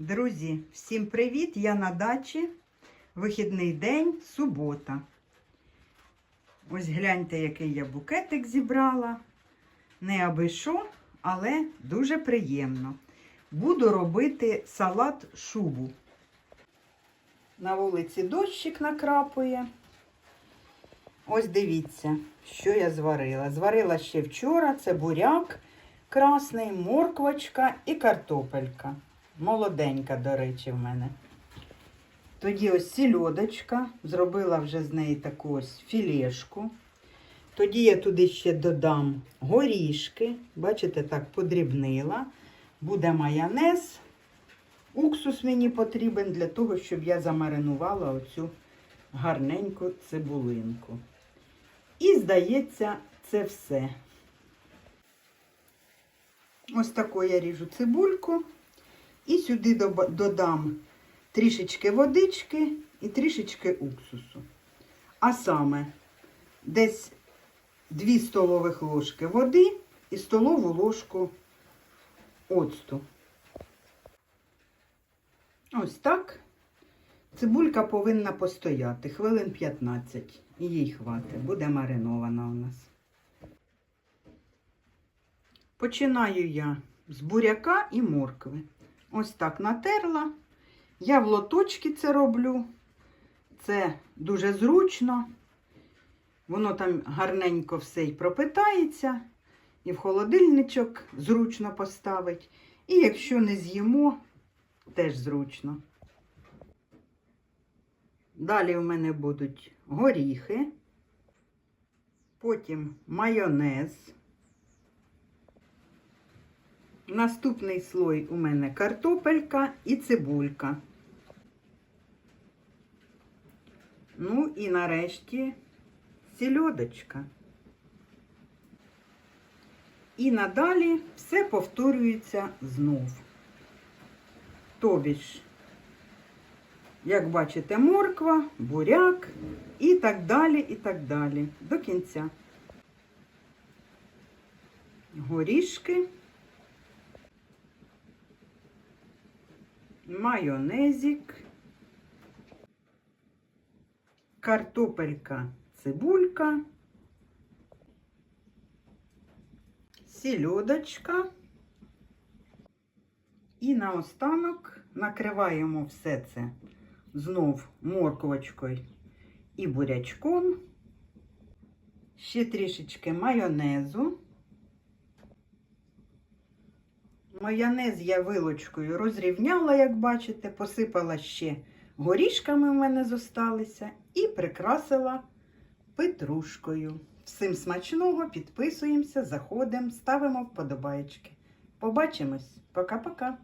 Друзі, всім привіт! Я на дачі. Вихідний день, субота. Ось гляньте, який я букетик зібрала. Не аби що, але дуже приємно. Буду робити салат шубу. На вулиці дощик накрапує. Ось дивіться, що я зварила. Зварила ще вчора це буряк красний, морквочка і картопелька. Молоденька, до речі, в мене. Тоді ось сільодочка, зробила вже з неї таку ось філешку. Тоді я туди ще додам горішки. Бачите, так подрібнила. Буде майонез. Уксус мені потрібен для того, щоб я замаринувала оцю гарненьку цибулинку. І, здається, це все. Ось таку я ріжу цибульку. І сюди додам трішечки водички і трішечки уксусу. А саме десь 2 столових ложки води і столову ложку оцту. Ось так. Цибулька повинна постояти хвилин 15. І їй хватить. Буде маринована у нас. Починаю я з буряка і моркви. Ось так натерла. Я в лоточки це роблю. Це дуже зручно. Воно там гарненько все й пропитається. І в холодильничок зручно поставить. І якщо не з'їмо, теж зручно. Далі у мене будуть горіхи, потім майонез. Наступний слой у мене картопелька і цибулька. Ну і нарешті сільодочка. І надалі все повторюється знов. Тобі ж, як бачите, морква, буряк і так далі, і так далі. До кінця. Горішки. Майонезик, картопелька, цибулька, сільодочка. І наостанок накриваємо все це знов морквочкою і бурячком, ще трішечки майонезу. Майонез я вилочкою розрівняла, як бачите, посипала ще горішками в мене зосталися і прикрасила петрушкою. Всім смачного, підписуємося, заходимо, ставимо вподобайки. Побачимось. Пока-пока.